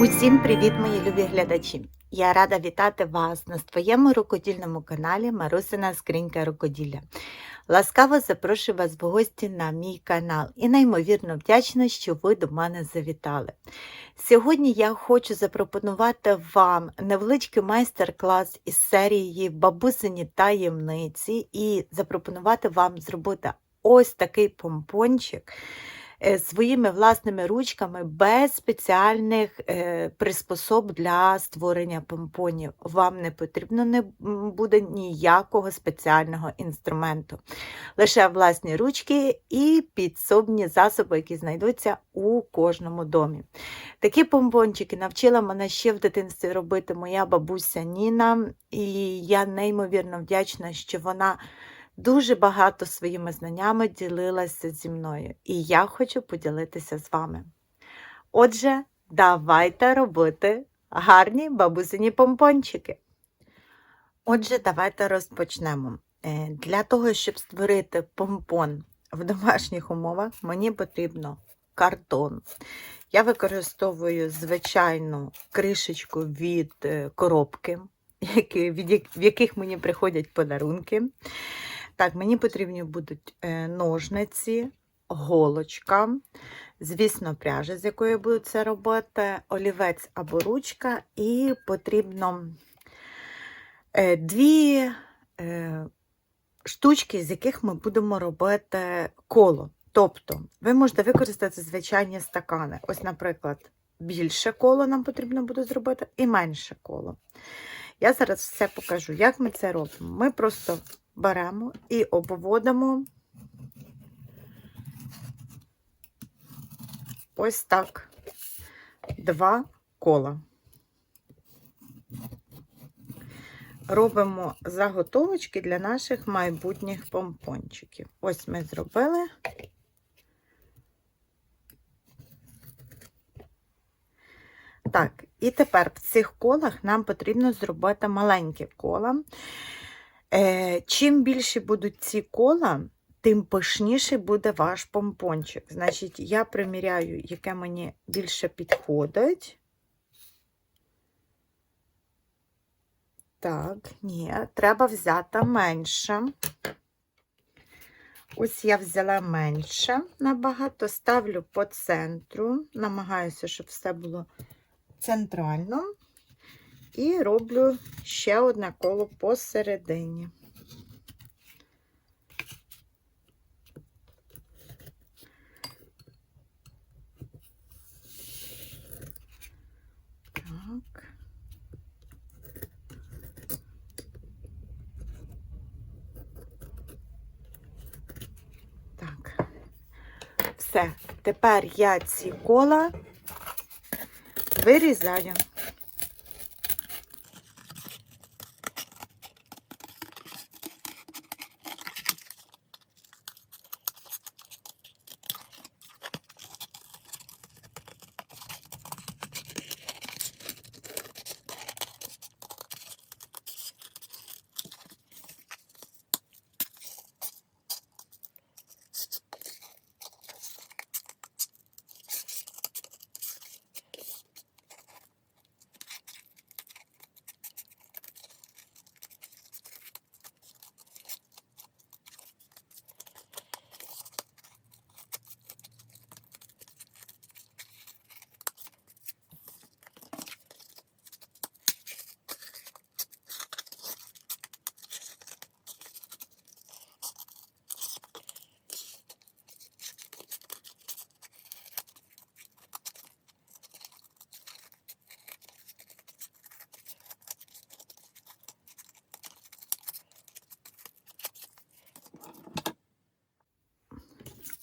Усім привіт, мої любі глядачі! Я рада вітати вас на своєму рукодільному каналі Марусина Скринька Рукоділля. Ласкаво запрошую вас в гості на мій канал і неймовірно вдячна, що ви до мене завітали. Сьогодні я хочу запропонувати вам невеличкий майстер-клас із серії Бабусині таємниці і запропонувати вам зробити ось такий помпончик своїми власними ручками без спеціальних е, приспособ для створення помпонів. Вам не потрібно не буде ніякого спеціального інструменту. Лише власні ручки і підсобні засоби, які знайдуться у кожному домі. Такі помпончики навчила мене ще в дитинстві робити моя бабуся Ніна, і я неймовірно вдячна, що вона дуже багато своїми знаннями ділилася зі мною, і я хочу поділитися з вами. Отже, давайте робити гарні бабусині помпончики. Отже, давайте розпочнемо. Е, Для того, щоб створити помпон в домашніх умовах, мені потрібно картон. Я використовую звичайну кришечку від е, коробки, в яких мені приходять подарунки. Так, мені потрібні будуть е, ножниці, голочка, звісно, пряжа, з якої я буду це робити, олівець або ручка, і потрібно е, дві е, штучки, з яких ми будемо робити коло. Тобто, ви можете використати звичайні стакани. Ось, наприклад, більше коло нам потрібно буде зробити і менше коло. Я зараз все покажу, як ми це робимо. Ми просто беремо і обводимо ось так два кола. Робимо заготовочки для наших майбутніх помпончиків. Ось ми зробили. Так, і тепер в цих колах нам потрібно зробити маленькі кола. Е, чим більші будуть ці кола, тим пишніший буде ваш помпончик. Значить, я приміряю, яке мені більше підходить. Так, ні, треба взяти менше. Ось я взяла менше набагато, ставлю по центру, намагаюся, щоб все було центрально. І роблю ще одне коло посередині. Так. Все. Тепер я ці кола вирізаю.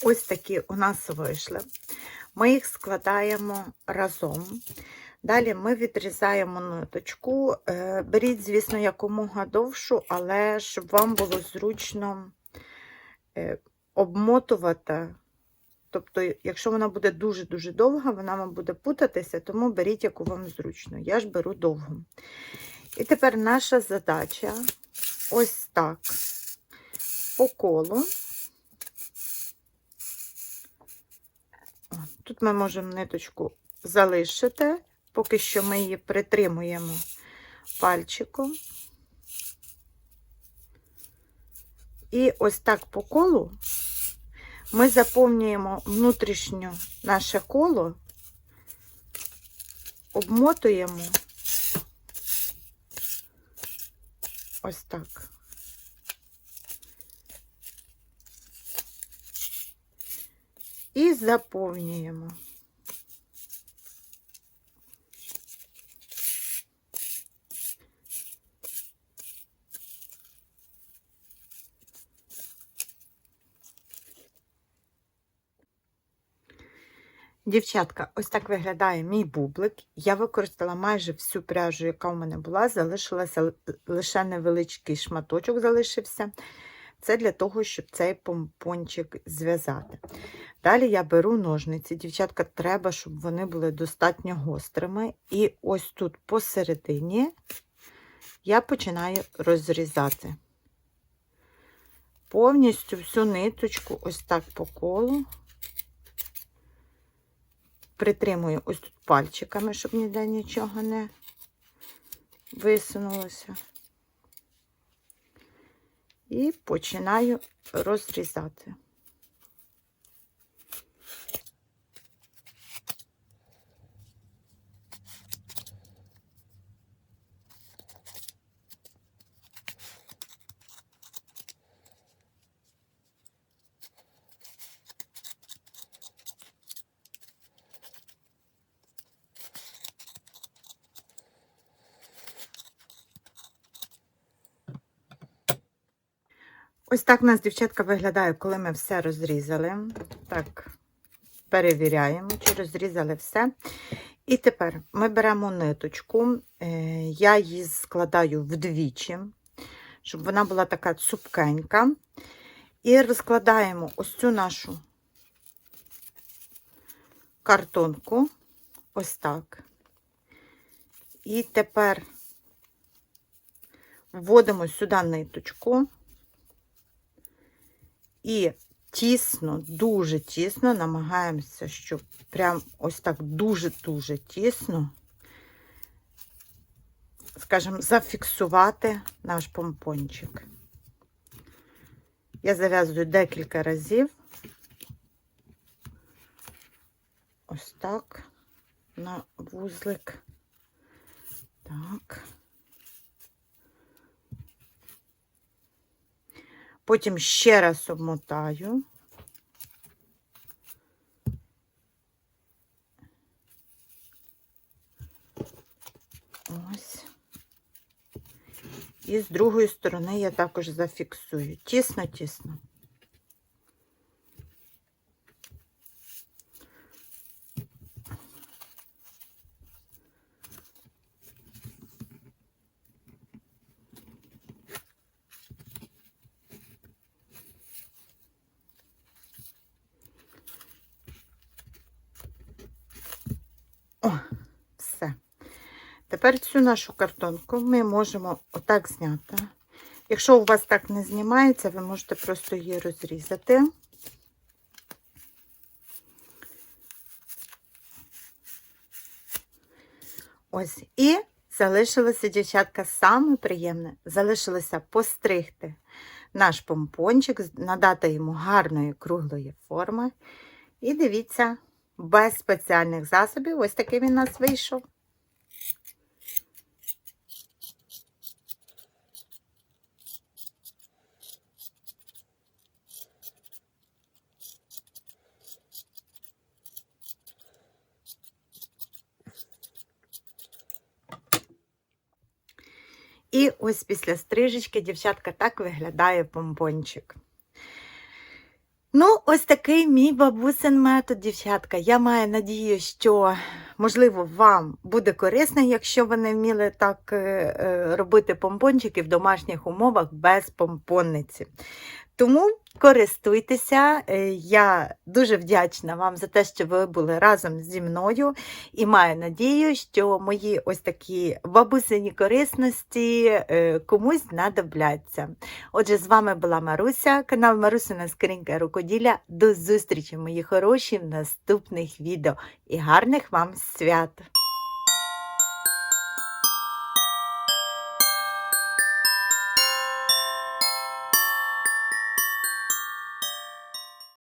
Ось такі у нас вийшли. Ми їх складаємо разом. Далі ми відрізаємо ниточку. Е, Беріть, звісно, якомога довшу, але щоб вам було зручно е, обмотувати. Тобто, якщо вона буде дуже-дуже довга, вона вам буде путатися, тому беріть, яку вам зручно. Я ж беру довгу. І тепер наша задача ось так по колу. Тут ми можемо ниточку залишити, Поки що ми її притримуємо пальчиком. І ось так по колу ми заповнюємо внутрішнє наше коло, обмотуємо ось так. І заповнюємо. Дівчатка, ось так виглядає мій бублик. Я використала майже всю пряжу, яка у мене була, залишилася лише невеличкий шматочок залишився. Це для того, щоб цей помпончик зв'язати. Далі я беру ножниці. Дівчатка, треба, щоб вони були достатньо гострими. І ось тут посередині я починаю розрізати. Повністю всю ниточку, ось так по колу притримую ось тут пальчиками, щоб ніде нічого не висунулося. І починаю розрізати. Ось так у нас, дівчатка, виглядає, коли ми все розрізали. Так, перевіряємо, чи розрізали все. І тепер ми беремо ниточку, е, я її складаю вдвічі, щоб вона була така цупкенька. І розкладаємо ось цю нашу картонку, ось так. І тепер вводимо сюди ниточку. І тісно, дуже тісно намагаємося, щоб прям ось так дуже-дуже тісно, скажімо, зафіксувати наш помпончик. Я зав'язую декілька разів. Ось так, на вузлик. Так. Потім ще раз обмотаю. Ось. І з другої сторони я також зафіксую. Тісно-тісно. О, все. Тепер цю нашу картонку ми можемо отак зняти. Якщо у вас так не знімається, ви можете просто її розрізати. Ось, і залишилося, дівчатка, саме приємне. Залишилося постригти наш помпончик, надати йому гарної круглої форми. І дивіться, без спеціальних засобів, ось такий він у нас вийшов. І ось після стрижечки, дівчатка, так виглядає помпончик. Ну, ось такий мій бабусин метод, дівчатка. Я маю надію, що, можливо, вам буде корисно, якщо ви не вміли так е, е, робити помпончики в домашніх умовах без помпонниці. Тому користуйтеся. Е, Я дуже вдячна вам за те, що ви були разом зі мною, і маю надію, що мої ось такі бабусині корисності е, комусь знадобляться. Отже, з вами була Маруся, канал Марусина Скринька Рукоділля. До зустрічі, мої хороші, в наступних відео і гарних вам свят!